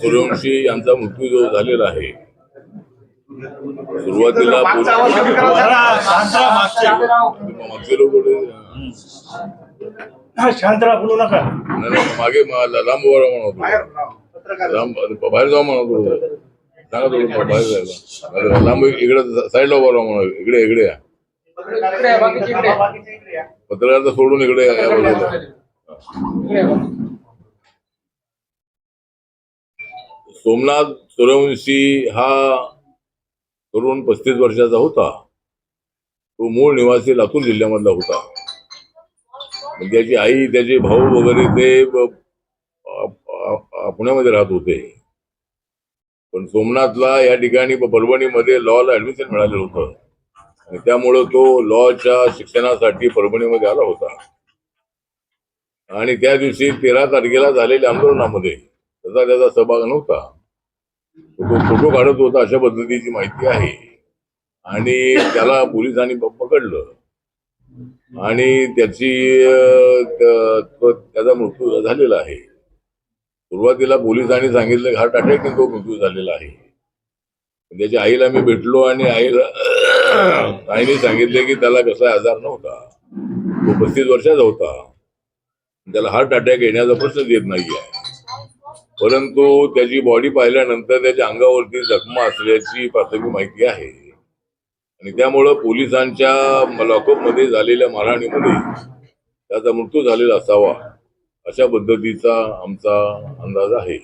सूर्यवंशी यांचा मृत्यू जो झालेला आहे सुरुवातीला मागे लांब राहा म्हणत लांब बाहेर जाऊ म्हणत होते. सांगा थोडं बाहेर जायला. लांब इकडे साईडला उभा राहा म्हणत इकडे इकडे या. पत्रकार सोडून इकडे या या बाजूला. सोमनाथ सूर्यवंशी हा तरुण पस्तीस वर्षाचा होता. तो मूळ निवासी लातूर जिल्ह्यामधला होता. म्हणजे त्याची आई त्याचे भाऊ वगैरे ते पुण्यामध्ये राहत होते. पण सोमनाथला या ठिकाणी ब- परभणीमध्ये लॉला ऍडमिशन मिळालेलं होतं. आणि त्यामुळं तो लॉच्या शिक्षणासाठी परभणीमध्ये आला होता. आणि त्या दिवशी तेरा तारखेला झालेल्या आंदोलनामध्ये त्याचा त्याचा सहभाग नव्हता. तो फोटो काढत होता अशा पद्धतीची माहिती आहे. आणि त्याला पोलिसांनी पकडलं. आणि त्याची त्याचा मृत्यू झालेला आहे. सुरुवातीला पोलिसांनी सांगितलं हार्ट अटॅकने तो मृत्यू झालेला आहे. त्याच्या आईला मी भेटलो आणि आईला आईने सांगितले की त्याला कसा आजार नव्हता. तो पस्तीस वर्षाचा होता. त्याला हार्ट अटॅक येण्याचा प्रश्नच येत नाही आहे परंतु त्याची बॉडी पाहिल्यानंतर त्याच्या अंगावरती जखमा असल्याची प्राथमिक माहिती आहे आणि त्यामुळं पोलिसांच्या लॉकअपमध्ये झालेल्या मारहाणीमध्ये त्याचा मृत्यू झालेला असावा अशा पद्धतीचा आमचा अंदाज आहे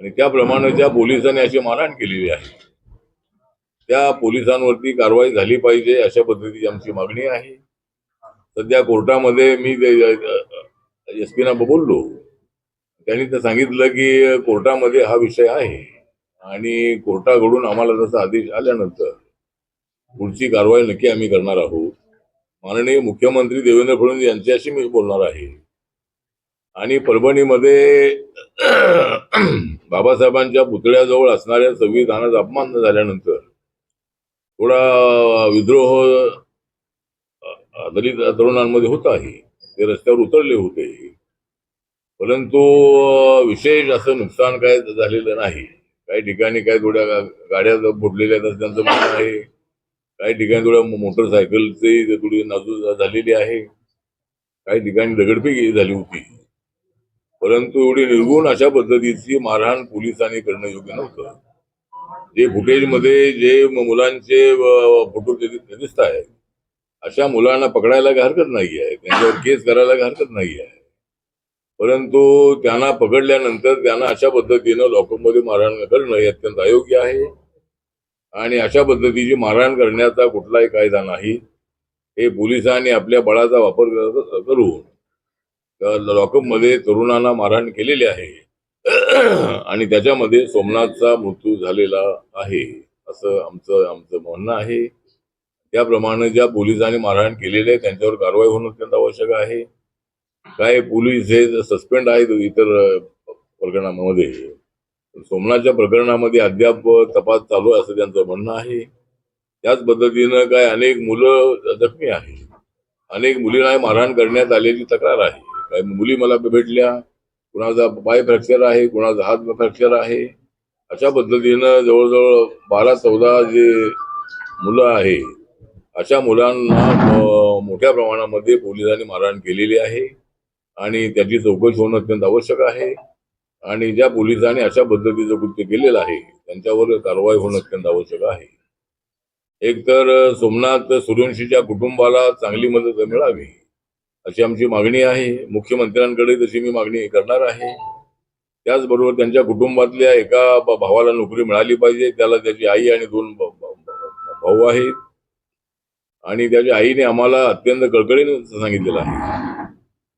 आणि त्याप्रमाणे ज्या पोलिसांनी अशी मारहाण केलेली आहे त्या पोलिसांवरती कारवाई झाली पाहिजे अशा पद्धतीची आमची मागणी आहे सध्या कोर्टामध्ये मी एस पीना बोललो त्यांनी तर सांगितलं की कोर्टामध्ये हा विषय आहे. आणि कोर्टाकडून आम्हाला जसा आदेश आल्यानंतर पुढची कारवाई नक्की आम्ही करणार आहोत. माननीय मुख्यमंत्री देवेंद्र फडणवीस यांच्याशी मी बोलणार आहे. आणि परभणीमध्ये बाबासाहेबांच्या पुतळ्याजवळ असणाऱ्या संविधानाचा अपमान झाल्यानंतर थोडा विद्रोह दलित तरुणांमध्ये होत आहे. ते रस्त्यावर उतरले होते. परंतु विशेष असं नुकसान काय झालेलं नाही. काही ठिकाणी काही थोड्या गाड्या फुटलेल्या बुडलेल्या आहेत त्यांचं म्हणणं आहे. काही ठिकाणी थोड्या मोटरसायकलची थोडी नाजूक झालेली आहे. काही ठिकाणी दगडफेक झाली होती. परंतु एवढी निर्गुण अशा पद्धतीची मारहाण पोलिसांनी करणं योग्य नव्हतं. जे फुटेजमध्ये जे मुलांचे फोटो दिसत आहेत अशा मुलांना पकडायला हरकत नाही आहे त्यांच्यावर केस करायला हरकत नाही आहे परंतु त्यांना पकडल्यानंतर त्यांना अशा पद्धतीनं लॉकअपमध्ये मारहाण करणं हे अत्यंत अयोग्य आहे. आणि अशा पद्धतीची मारहाण करण्याचा कुठलाही कायदा नाही. हे पोलिसांनी आपल्या बळाचा वापर करून लॉकअपमध्ये तरुणांना मारहाण केलेली आहे. आणि त्याच्यामध्ये सोमनाथचा मृत्यू झालेला आहे असं आमचं आमचं म्हणणं आहे. त्याप्रमाणे ज्या पोलिसांनी मारहाण केलेली आहे त्यांच्यावर कारवाई होणं अत्यंत आवश्यक आहे. काय पोलीस हे सस्पेंड आहेत इतर प्रकरणामध्ये सोमनाथच्या प्रकरणामध्ये अद्याप तपास चालू आहे असं त्यांचं म्हणणं आहे. त्याच पद्धतीनं काय अनेक मुलं जखमी आहेत. अनेक मुलींना मारहाण करण्यात आलेली तक्रार आहे. काही मुली मला भेटल्या कुणाचा पाय फ्रॅक्चर आहे कुणाचा हात फ्रॅक्चर आहे. अशा पद्धतीनं जवळजवळ बारा चौदा जे मुलं आहे अशा मुलांना मोठ्या प्रमाणामध्ये पोलिसांनी मारहाण केलेली आहे. आणि त्याची चौकशी होणं अत्यंत आवश्यक आहे. आणि ज्या पोलिसांनी अशा पद्धतीचं कृत्य केलेलं आहे त्यांच्यावर कारवाई होणं अत्यंत आवश्यक आहे. एकतर तर सोमनाथ सूर्यवंशीच्या कुटुंबाला चांगली मदत मिळावी अशी आमची मागणी आहे. मुख्यमंत्र्यांकडे तशी मी मागणी करणार आहे. त्याचबरोबर त्यांच्या कुटुंबातल्या एका भावाला नोकरी मिळाली पाहिजे त्याला त्याची आई आणि दोन भाऊ आहेत. आणि त्याच्या आईने आम्हाला अत्यंत कळकळीने सांगितलेलं आहे.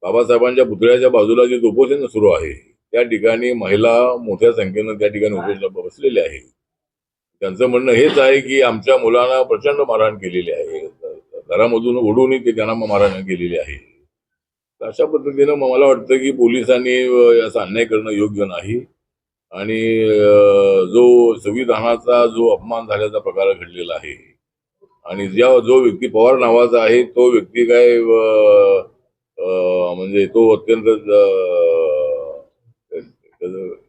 बाबासाहेबांच्या पुतळ्याच्या बाजूला जे उपोषण सुरू आहे त्या ठिकाणी महिला मोठ्या संख्येनं त्या ठिकाणी उपोषणाला बसलेल्या आहे त्यांचं म्हणणं हेच आहे की आमच्या मुलांना प्रचंड मारहाण केलेली आहे. घरामधून ओढूनही ते त्यांना मारहाण केलेली आहे. तर अशा पद्धतीनं मला वाटतं की पोलिसांनी याचा अन्याय करणं योग्य नाही. आणि जो संविधानाचा जो अपमान झाल्याचा प्रकार घडलेला आहे आणि ज्या जो व्यक्ती पवार नावाचा आहे तो व्यक्ती काय म्हणजे तो अत्यंत अ,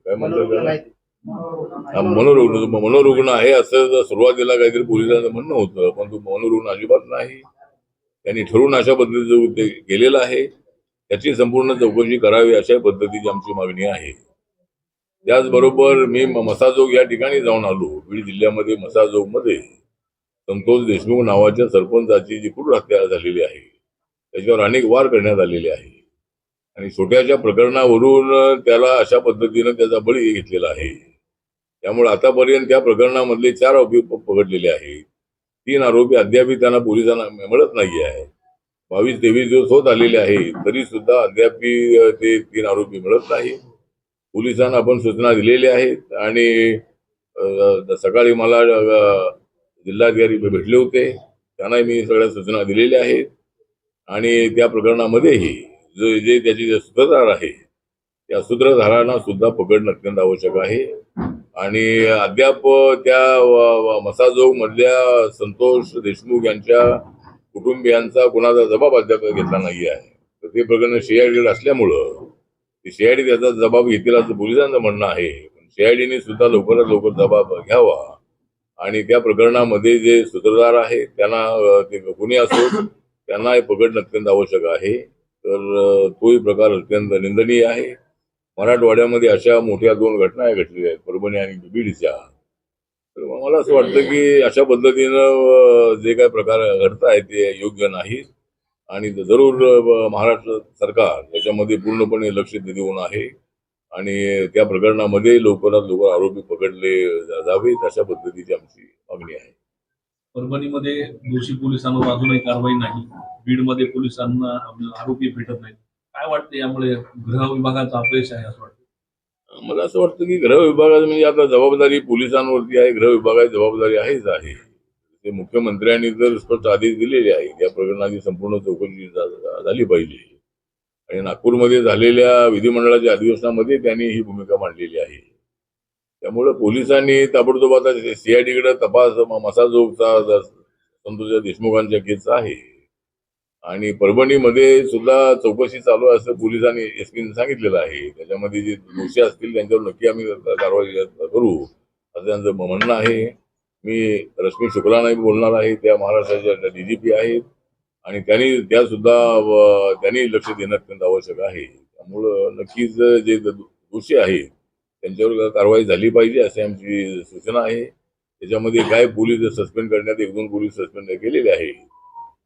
काय म्हणतात मनोरुग्ण मनोरुग्ण आहे असं जर सुरुवातीला काहीतरी पोलिसांचं म्हणणं होतं पण तो मनोरुग्ण अजिबात नाही. त्यांनी ठरवून अशा पद्धतीचं ते केलेलं आहे त्याची संपूर्ण चौकशी करावी अशा पद्धतीची आमची मागणी आहे. त्याचबरोबर मी म- मसाजोग या ठिकाणी जाऊन आलो. बीड जिल्ह्यामध्ये मसाजोगमध्ये संतोष देशमुख नावाच्या सरपंचाची जी क्रूर हत्या झालेली आहे. त्याच्यावर अनेक वार करण्यात आलेले आहे. आणि छोट्याच्या प्रकरणावरून त्याला अशा पद्धतीनं त्याचा बळी घेतलेला आहे. त्यामुळे आतापर्यंत त्या प्रकरणामधले चार आरोपी पकडलेले आहेत. तीन आरोपी अद्याप त्यांना पोलिसांना मिळत नाही आहे बावीस तेवीस दिवस होत आलेले आहेत तरी सुद्धा अद्याप ते तीन आरोपी मिळत नाही. पोलिसांना आपण सूचना दिलेल्या आहेत आणि सकाळी मला जिल्हाधिकारी भेटले होते. त्यांनाही मी सगळ्या सूचना दिलेल्या आहेत. आणि त्या प्रकरणामध्येही जो जे त्याचे जे सूत्रधार आहे त्या सूत्रधारांना सुद्धा पकडणं अत्यंत आवश्यक आहे. आणि अद्याप त्या मसाजोग मधल्या संतोष देशमुख यांच्या कुटुंबियांचा कुणाचा जबाब अद्याप घेतला नाही आहे तर ते प्रकरण सीआयडी असल्यामुळं ते सीआयडी त्याचा जबाब घेतील असं पोलिसांचं म्हणणं आहे. सीआयडीने सुद्धा लवकरात लवकर जबाब घ्यावा. आणि त्या प्रकरणामध्ये जे सूत्रधार आहेत त्यांना ते कुणी असो त्यांना हे पकडणं अत्यंत आवश्यक आहे. तर तोही प्रकार अत्यंत निंदनीय आहे. मराठवाड्यामध्ये अशा मोठ्या दोन घटना घडलेल्या आहेत परभणी आणि बीडच्या. तर मला असं वाटतं की अशा पद्धतीनं जे काही प्रकार घडत आहेत ते योग्य नाहीत. आणि जरूर महाराष्ट्र सरकार याच्यामध्ये पूर्णपणे लक्ष देऊन आहे. आणि त्या प्रकरणामध्ये लवकरात लवकर आरोपी पकडले जावेत अशा पद्धतीची आमची मागणी आहे. परभणीमध्ये दोषी पोलिसांवर अजूनही कारवाई नाही. बीडमध्ये पोलिसांना आरोपी भेटत नाहीत. काय वाटतं यामुळे गृह विभागाचा अपयश आहे असं वाटतं? मला असं वाटतं की गृह विभागाचं म्हणजे आता जबाबदारी पोलिसांवरती आहे गृह विभागाची जबाबदारी आहेच आहे. ते मुख्यमंत्र्यांनी जर स्पष्ट आदेश दिलेले आहे या प्रकरणाची संपूर्ण चौकशी झाली पाहिजे. आणि नागपूरमध्ये झालेल्या विधिमंडळाच्या अधिवेशनामध्ये त्यांनी ही भूमिका मांडलेली आहे. त्यामुळे पोलिसांनी ताबडतोब आता सीआयडीकडे तपास मसाजोगचा संतोषा संतोष देशमुखांच्या केसचा आहे. आणि परभणीमध्ये सुद्धा चौकशी चालू आहे असं पोलिसांनी एस पीने सांगितलेलं आहे. त्याच्यामध्ये जे दोषी असतील त्यांच्यावर नक्की आम्ही कारवाई करू असं त्यांचं म्हणणं आहे. मी रश्मी शुक्लानाही बोलणार आहे. त्या महाराष्ट्राच्या डीजीपी आहेत. आणि त्यांनी त्या सुद्धा त्यांनी लक्ष देणं अत्यंत आवश्यक आहे. त्यामुळं नक्कीच जे दोषी आहेत त्यांच्यावर कारवाई झाली पाहिजे अशी आमची सूचना आहे. त्याच्यामध्ये काय पोलीस सस्पेंड करण्यात एक दोन पोलीस सस्पेंड केलेले आहे.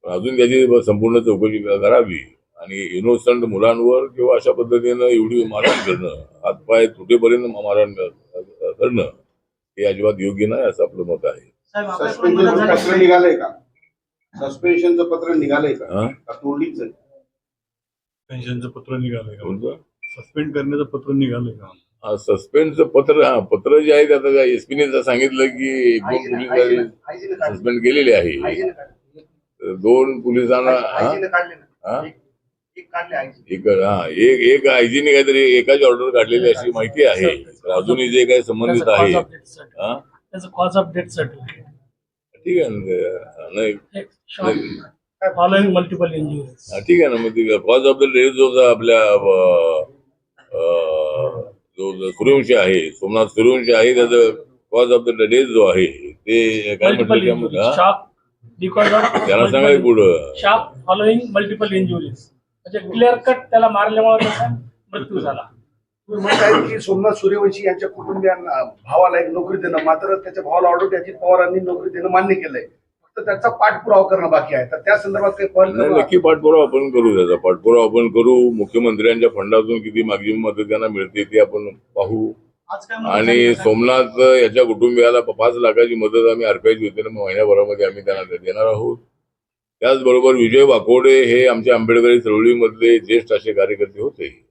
पण अजून त्याची संपूर्ण चौकशी करावी आणि इनोसंट मुलांवर किंवा अशा पद्धतीनं एवढी मारहाण करणं हातपाय तुटेपर्यंत मारहाण करणं हे अजिबात योग्य नाही असं आपलं मत आहे. पत्र निघालंय का? सस्पेन्शनचं पत्र निघालंय का? का तोडलीच आहे पेन्शनचं पत्र निघालंय का? सस्पेंड करण्याचं पत्र निघालंय का? सस्पेंडचं पत्र हा पत्र जे आहे ते आता एसपीने सांगितलं की दोन पोलीस सस्पेंड केलेले आहे. दोन पोलिसांना हा? हा? एक हा एक एक आयजीने काहीतरी एकाची ऑर्डर काढलेली अशी माहिती आहे. अजूनही जे काही संबंधित आहे हा? त्याचं कॉज ऑफ डेथ सर्टिफिकेट ठीक आहे ना मल्टिपल इंजुरीज ठीक आहे ना मग कॉज ऑफ द डेथ जो आपल्या जो जो सूर्यवंशी आहे सोमनाथ सूर्यवंशी आहे त्याचं कॉज ऑफ द डेथ जो आहे ते काय म्हटलं हा? ऑफ त्याला सांगाय पुढं. शॉक फॉलोइंग मल्टिपल इंजुरीज म्हणजे क्लिअर कट त्याला मारल्यामुळे त्याचा मृत्यू झाला. म्हणताय की सोमनाथ सूर्यवंशी यांच्या कुटुंबियांना भावाला एक नोकरी देणं मात्र त्याच्या भावाला ऑर्डर अजित पवारांनी नोकरी देणं मान्य केलंय. फक्त त्याचा पाठपुरावा करणं बाकी आहे. तर त्या संदर्भात काही नाही, नक्की पाठपुरावा आपण करू त्याचा. पाठपुरावा आपण करू. मुख्यमंत्र्यांच्या फंडातून किती मॅक्झिमम मदत त्यांना मिळते ते आपण पाहू. आणि सोमनाथ याच्या कुटुंबियाला पाच लाखाची मदत आम्ही आरपीआयची वतीनं महिन्याभरामध्ये आम्ही त्यांना देणार आहोत. त्याचबरोबर विजय वाकोडे हे आमच्या आंबेडकरी चळवळीमधले ज्येष्ठ असे कार्यकर्ते होते.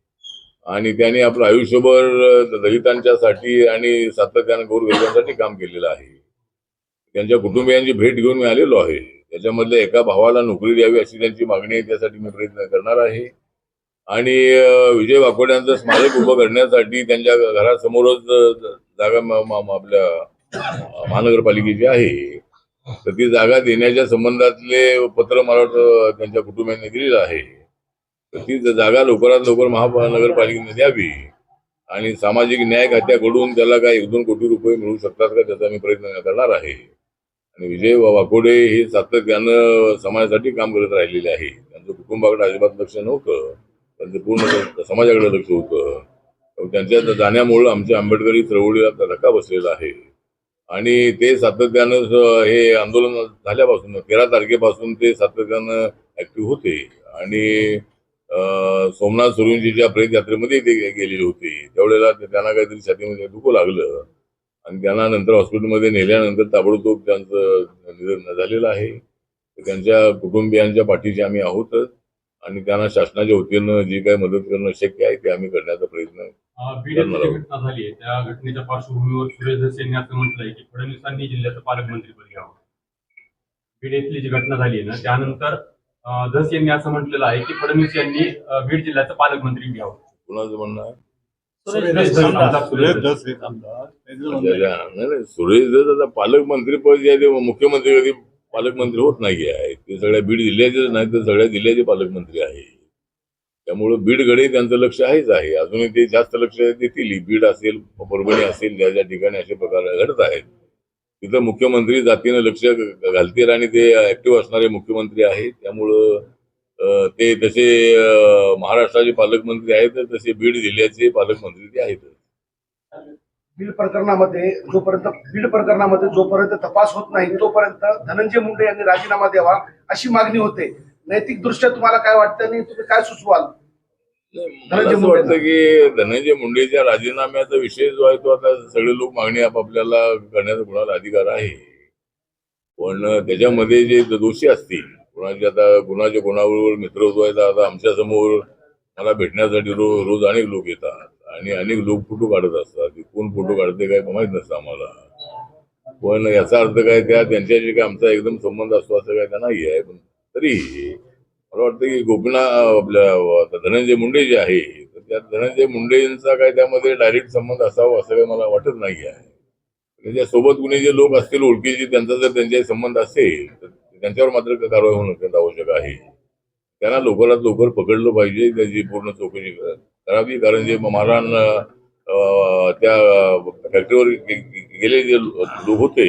आणि त्यांनी आपलं आयुष्यभर दलितांच्यासाठी आणि सातत्यानं गोरगरिबांसाठी काम केलेलं आहे. त्यांच्या कुटुंबियांची भेट घेऊन मी आलेलो आहे. त्याच्यामधल्या एका भावाला नोकरी द्यावी अशी त्यांची मागणी आहे त्यासाठी मी प्रयत्न करणार आहे. आणि विजय वाकोड्यांचं स्मारक उभं करण्यासाठी त्यांच्या घरासमोरच जागा आपल्या महानगरपालिकेची आहे. तर ती जागा देण्याच्या संबंधातले पत्र मला वाटतं त्यांच्या कुटुंबियांनी दिलेलं आहे. तर ती जागा लवकरात लवकर महानगरपालिकेने द्यावी. आणि सामाजिक न्याय खात्याकडून त्याला काय एक दोन कोटी रुपये मिळू शकतात का त्याचा मी प्रयत्न करणार आहे. आणि विजय वाकोडे हे सातत्यानं समाजासाठी काम करत राहिलेले आहे. त्यांचं कुटुंबाकडे अजिबात लक्ष नव्हतं. त्यांचं पूर्ण समाजाकडे लक्ष होतं. त्यांच्या जाण्यामुळं आमच्या आंबेडकरी चळवळीला धक्का बसलेला आहे. आणि ते सातत्यानं हे आंदोलन झाल्यापासून तेरा तारखेपासून ते सातत्यानं ऍक्टिव्ह होते. आणि सोमनाथ सुरुंजीच्या प्रेत यात्रेमध्ये ते गेलेले होते. त्यावेळेला त्यांना काहीतरी छातीमध्ये दुखू लागलं. आणि त्यांना नंतर हॉस्पिटलमध्ये नेल्यानंतर ताबडतोब त्यांचं निधन झालेलं आहे. त्यांच्या कुटुंबियांच्या पाठीशी आम्ही आहोतच आणि त्यांना शासनाच्या वतीनं जी काही मदत करणं शक्य आहे ते आम्ही करण्याचा प्रयत्न घटना झाली आहे. त्या घटनेच्या पार्श्वभूमीवर सुरेश धस यांनी असं म्हटलंय की फडणवीसांनी जिल्ह्याचं पालकमंत्रीपद घ्यावं. बीड येथली जी घटना झाली आहे ना त्यानंतर धस यांनी असं म्हटलेलं आहे की फडणवीस यांनी बीड जिल्ह्याचं पालकमंत्री घ्यावं. कुणाचं म्हणणं आहे? सुरेश पालकमंत्री पद जे आहे मुख्यमंत्री कधी पालकमंत्री होत नाही आहे. ते सगळ्या बीड जिल्ह्याचेच नाही तर सगळ्या जिल्ह्याचे पालकमंत्री आहे. त्यामुळं बीडकडे त्यांचं लक्ष आहेच आहे. अजूनही ते जास्त लक्ष देतील. बीड असेल परभणी असेल ज्या ज्या ठिकाणी असे प्रकार घडत आहेत. तिथं मुख्यमंत्री जातीनं लक्ष घालतील आणि ते ऍक्टिव्ह असणारे मुख्यमंत्री आहेत. त्यामुळं ते तसे महाराष्ट्राचे पालकमंत्री आहेत तसे बीड जिल्ह्याचे पालकमंत्री ते आहेत. बीड प्रकरणामध्ये जोपर्यंत बीड प्रकरणामध्ये जोपर्यंत तपास होत नाही तोपर्यंत धनंजय मुंडे यांनी राजीनामा द्यावा अशी मागणी होते. नैतिक दृष्ट्या तुम्हाला काय वाटतं आणि तुम्ही काय सुचवाल? असं वाटतं की धनंजय मुंडेच्या राजीनाम्याचा विषय जो आहे तो आता सगळे लोक मागणी आपापल्याला करण्याचा कुणाला अधिकार आहे. पण त्याच्यामध्ये जे दोषी असतील कुणाचे आता कुणाच्या कुणाबरोबर मित्र आहेत आता आमच्यासमोर मला भेटण्यासाठी रोज रोज अनेक लोक येतात. आणि अनेक लोक फोटो काढत असतात. ते कोण फोटो काढते काय माहीत नसतं आम्हाला. पण याचा अर्थ काय त्या त्यांच्याशी काय आमचा एकदम संबंध असतो असं काय त्या नाही आहे. पण तरी मला वाटतं की गोपीना आपल्या धनंजय मुंडे जे आहे तर त्या धनंजय मुंडेंचा काय त्यामध्ये डायरेक्ट संबंध असावा असं काही मला वाटत नाही आहे. त्याच्या सोबत कुणी जे लोक असतील ओळखीचे त्यांचा जर त्यांच्याशी संबंध असेल तर त्यांच्यावर मात्र कारवाई होणं अत्यंत आवश्यक आहे. त्यांना लवकरात लवकर पकडलं पाहिजे त्याची पूर्ण चौकशी करावी कारण जे मारहाण त्या फॅक्टरीवर गेले जे लोक होते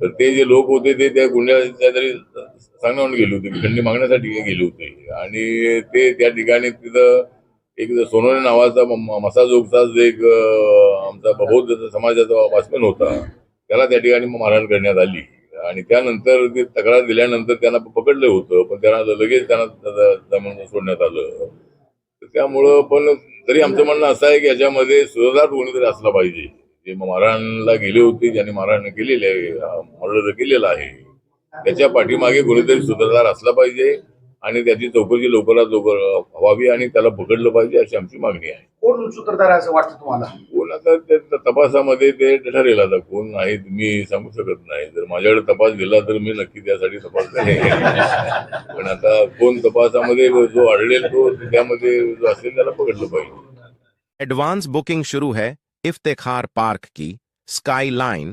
तर ते जे लोक होते ते त्या गुन्ह्याच्या तरी सांगण्यावर गेले होते खंडी मागण्यासाठी गेले होते. आणि ते त्या ठिकाणी तिथं एक सोनोने नावाचा मसाजोगचा एक आमचा बौद्ध समाजाचा वाचमन होता त्याला त्या ठिकाणी मारहाण करण्यात आली. आणि त्यानंतर ते तक्रार दिल्यानंतर त्यांना पकडलं होतं पण त्यांना लगेच त्यांना त- सोडण्यात आलं. तर त्यामुळं पण तरी आमचं म्हणणं असं आहे की याच्यामध्ये सुधार कोणीतरी असला पाहिजे. जे मारहाणला गेले होते ज्यांनी मारहाण केलेले आहे मर्डर केलेला आहे त्याच्या पाठीमागे कोणीतरी सुधारदार असला पाहिजे. आणि त्याची चौकशी लवकरात लवकर व्हावी आणि त्याला पकडलं पाहिजे अशी आमची मागणी आहे. कोण सूत्रधार आहे असं वाटतं तुम्हाला? कोण आता त्या तपासामध्ये ते ठरेल आता. कोण आहे मी सांगू शकत नाही. जर माझ्याकडे तपास दिला तर मी नक्की त्यासाठी तपास पण आता कोण तपासामध्ये जो आढळेल तो त्यामध्ये जो असेल त्याला पकडलं पाहिजे. एडवांस बुकिंग शुरू है इफ्तेखार पार्क की skyline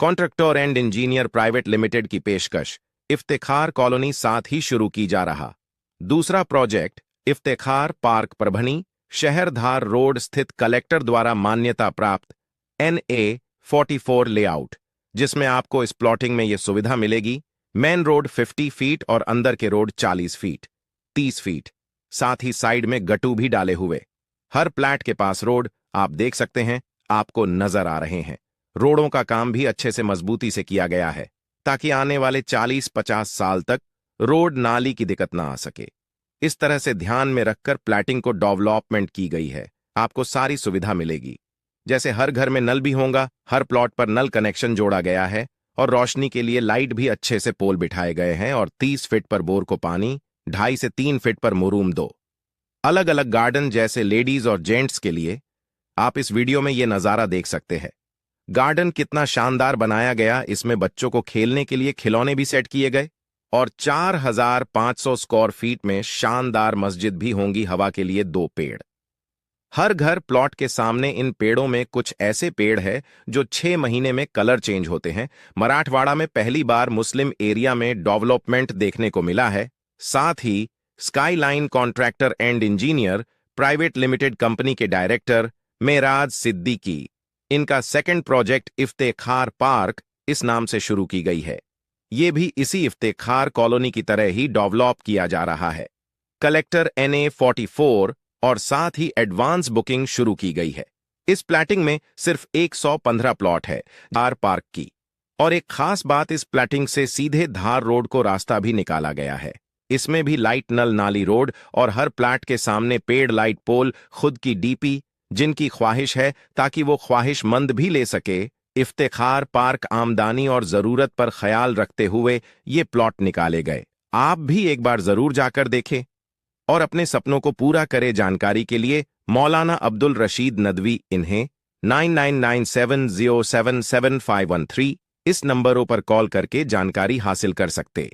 contractor and engineer private limited की पेशकश. इफ्तेखार कॉलोनी साथ ही शुरू की जा रहा। दूसरा प्रोजेक्ट, इफ्तेखार पार्क प्रभनी, शहरधार रोड स्थित कलेक्टर द्वारा मान्यता प्राप्त N A forty four layout, जिसमें आपको इस प्लॉटिंग में यह सुविधा मिलेगी। मेन रोड 50 फीट और अंदर के रोड 40 फीट 30 फीट। साथ ही साइड में गटू भी डाले हुए। हर प्लैट के पास रोड, आप देख सकते हैं, आपको नज़र आ रहे हैं। रोडों का काम भी अच्छे से मजबूती से किया गया है। ताकि आने वाले 40-50 साल तक रोड नाली की दिक्कत ना आ सके। इस तरह से ध्यान में रखकर प्लैटिंग को डेवलपमेंट की गई है। आपको सारी सुविधा मिलेगी। जैसे हर घर में नल भी होगा, हर प्लॉट पर नल कनेक्शन जोड़ा गया है और रोशनी के लिए लाइट भी अच्छे से पोल बिठाए गए हैं और 30 फीट पर बोर को पानी, ढाई से तीन फीट पर मुरूम दो। अलग अलग गार्डन जैसे लेडीज़ और जेंट्स के लिए आप इस वीडियो में ये नज़ारा देख सकते हैं। गार्डन कितना शानदार बनाया गया इसमें बच्चों को खेलने के लिए खिलौने भी सेट किए गए और 4,500 स्क्वायर फीट में शानदार मस्जिद भी होंगी हवा के लिए दो पेड़। हर घर प्लॉट के सामने इन पेड़ों में कुछ ऐसे पेड़ है जो छह महीने में कलर चेंज होते हैं। मराठवाड़ा में पहली बार मुस्लिम एरिया में डेवलपमेंट देखने को मिला है। साथ ही skyline contractor and engineer private limited company K director Meraj Siddiqui. इनका सेकंड प्रोजेक्ट इफ्तेखार पार्क इस नाम से शुरू की गई है। ये भी इसी इफ्तेखार कॉलोनी की तरह ही डेवलप किया जा रहा है। कलेक्टर एन ए और साथ ही एडवांस बुकिंग शुरू की गई है। इस प्लैटिंग में सिर्फ़ 115 प्लॉट है धार पार्क की। और एक खास बात इस प्लैटिंग से सीधे धार रोड को रास्ता भी निकाला गया है। इसमें भी लाइट नल नाली रोड और हर प्लाट के सामने पेड़ लाइट पोल, खुद की डीपी जिनकी ख्वाहिश है ताकि वो ख्वाहिशमंद भी ले सके इफ्तार पार्क आमदानी और ज़रूरत पर ख्याल रखते हुए ये प्लॉट निकाले गए। आप भी एक बार ज़रूर जाकर देखें और अपने सपनों को पूरा करे जानकारी के लिए मौलाना अब्दुल रशीद नदवी इन्हें nine nine nine seven zero seven seven five one three इस नंबरों पर कॉल करके जानकारी हासिल कर सकते।